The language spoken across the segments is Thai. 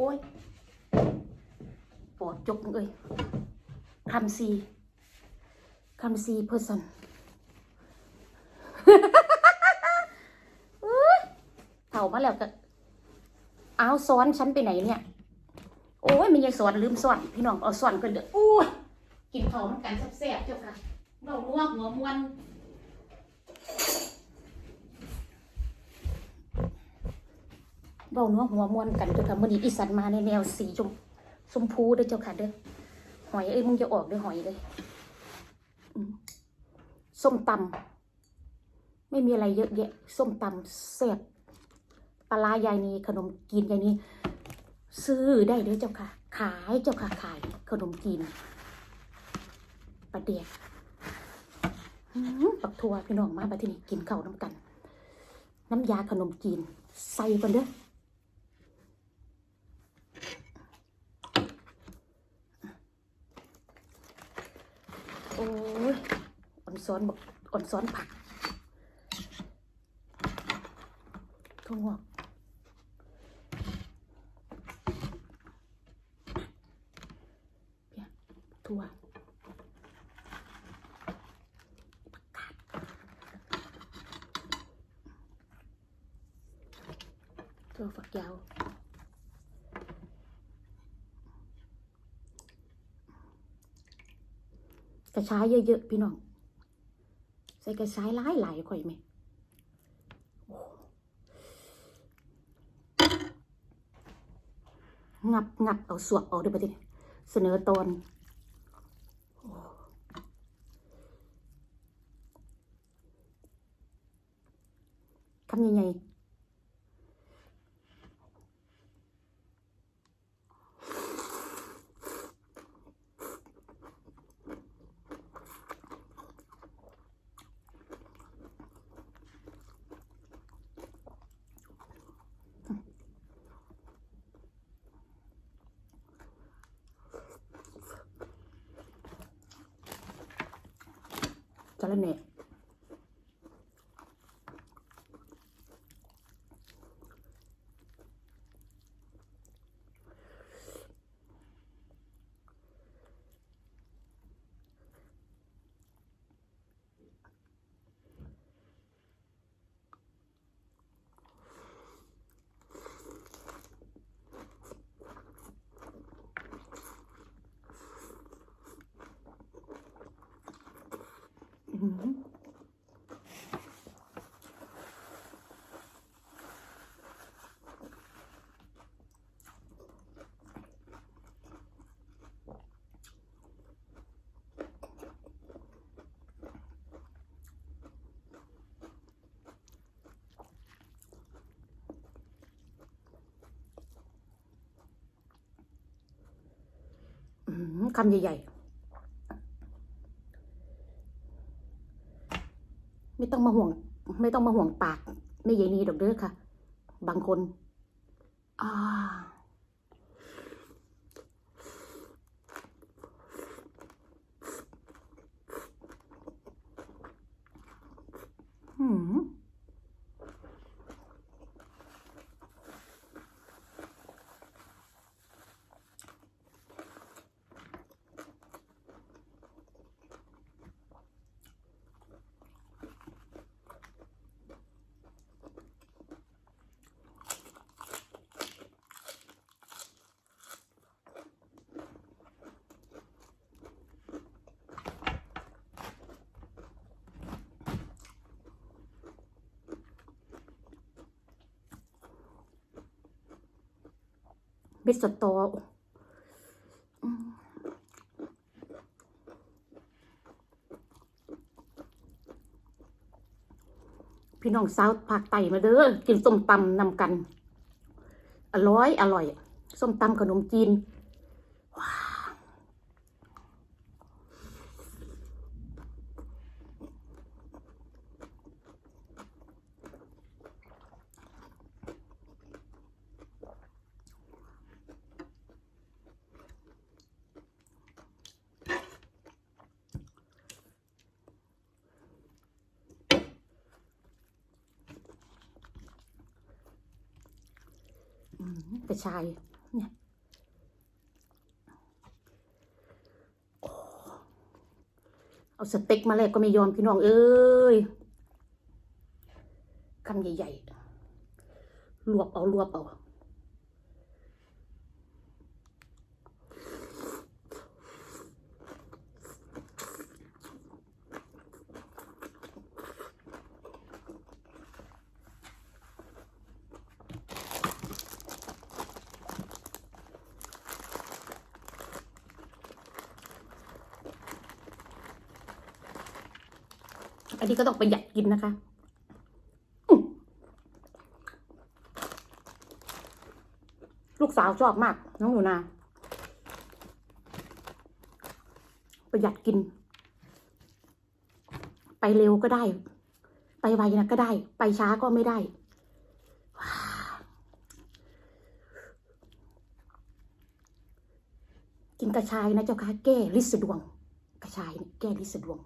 อ้ยปวดจกเลยคำซีคำซีเพอร์สันเถ่ามาแล้วก็เอาซ้อนฉันไปไหนเนี่ย โอ้ยมันยังสอนลืมสอน พี่น้องเอาสอนกันเด้ออู้กินเขาวน้ำกันแซ่บๆเจ้าค่ะเราลวกหัวมวน เบาเนื้อหัวมวนกันเจ้าค่ะมื่อนี้อีสันมาในแนวสีชมชมพูเด้อเจ้าค่ะเด้อหอยเอ้ยมึงจะออกเด้อหอยเลยส้มตำไม่มีอะไรเยอะแยะ ส้มตำแซ่บปลาร้ายายนีขนมกินยายนีซื้อได้เด้อเจ้าค่ะ ขายเจ้าค่ะขาย ขนมจีนปลาเดียกปักทัวพี่น้องมาบัดที่นี่กินข้าวน้ำกัน น้ำยาขนมจีนใส่กันเด้อ อ้ยอ่อนซ้อนบอกอ่อนซ้อนผักทั่วงอกถั่วถั่วฝักยาว ระชายเยอะๆพี่น้อง ใส่กระชายหลายหลายข่อยไหมงับงับเอาสวบเอาด้วยประเด็นเสนอตอนทำยังไง จ คำใหญ่ ๆ ไม่ต้องมาห่วง ไม่ต้องมาห่วงปากไม่ใหญ่นี้ดอกเด้อค่ะ บางคน อ่า หืม พิสโตพี่น้องสาวภาคใต้มาเด้อกินส้มตำนำกัน อร่อย อร่อย ส้มตำขนมจีนว้าอืม กระชายเนี่ยโอ้เอาสเต็กมาแลกก็ไม่ยอมพี่น้องเอ้ยคำใหญ่ๆรวบเอารวบเอา อันนี้ก็ต้องประหยัดกินนะคะลูกสาวชอบมาก น้องหนูนา ประหยัดกิน ไปเร็วก็ได้ ไปไวนะก็ได้ ไปช้าก็ไม่ได้ กินกระชายนะเจ้าค่ะแก้ลิสดวง กระชายแก้ลิสดวง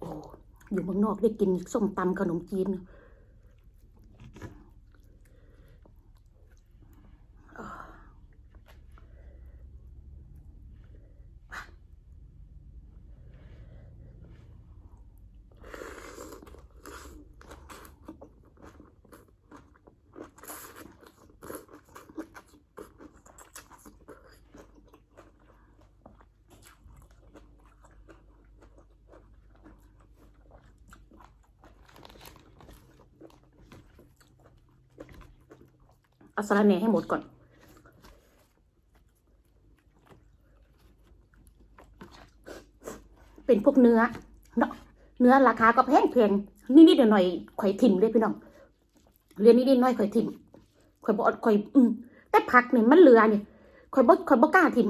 โอยู่เมืองนอกได้กินส้มตำขนมจีน เอาสาระแหน่ให้หมดก่อน เป็นพวกเนื้อเนาะเนื้อราคาก็แพงแพงนิดๆหน่อยๆข่อยถิ่มเลยพี่น้องเรียนนิดๆหน่อยข่อยถิ่มข่อยบอกข่อย อืมแต่ผักเนี่ยมันเหลือเนี่ยข่อยบ่ข่อยบ่กล้าถิ่ม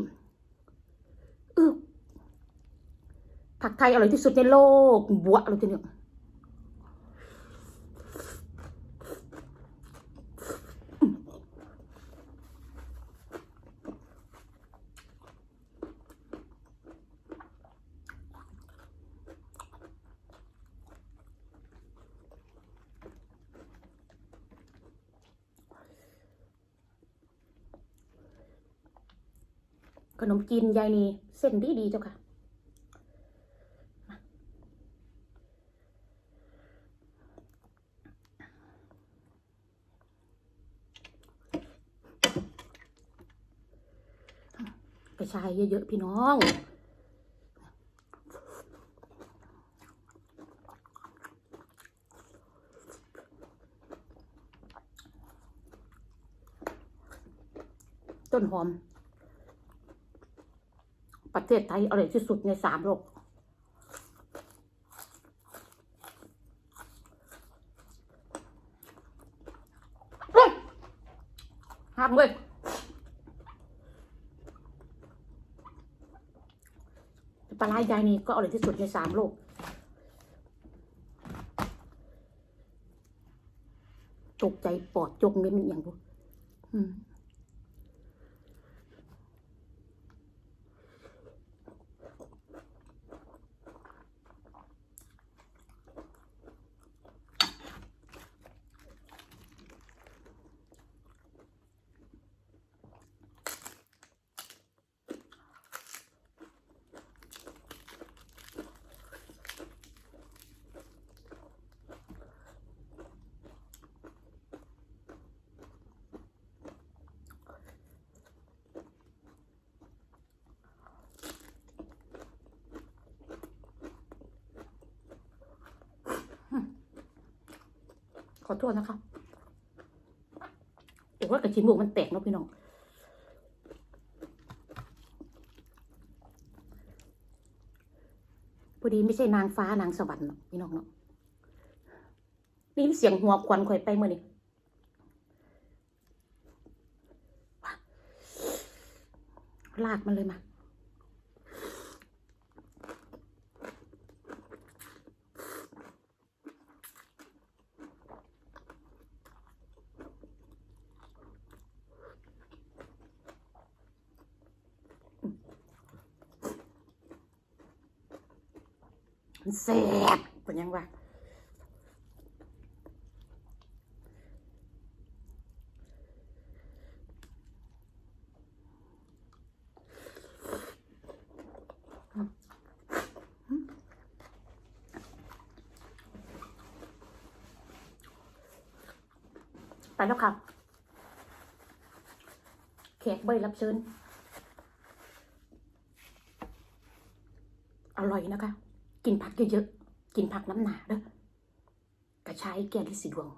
เออผักไทยอร่อยที่สุดในโลกบัวเลยทีเดียว ขนมจีนยายนีเส้นดีดีๆเจ้าค่ะ กระชายเยอะๆพี่น้องต้นหอม ประเทศไทยอร่อยที่สุดในสามโลกห้ามเว้ยปลาร้ายายนี่ก็อร่อยที่สุดในสามโลกตกใจปอดจงเลยมันอย่างบุอืม ขอโทษนะคะเดี๋ยวว่ากระชิมบุกมันแตกเนาะพี่น้องพอดีไม่ใช่นางฟ้านางสวรรค์หรอกพี่น้องเนาะนี่เสียงหัวควันข่อยไปเมื่อนี่ลากมันเลยมา มันแสบเป็นยังวะไปแล้วค่ะแขกเบยรับเชิญ อร่อยนะคะ กินผักเยอะๆ กินผักน้ำหนาเด้อกระชายแกงลิสีดวง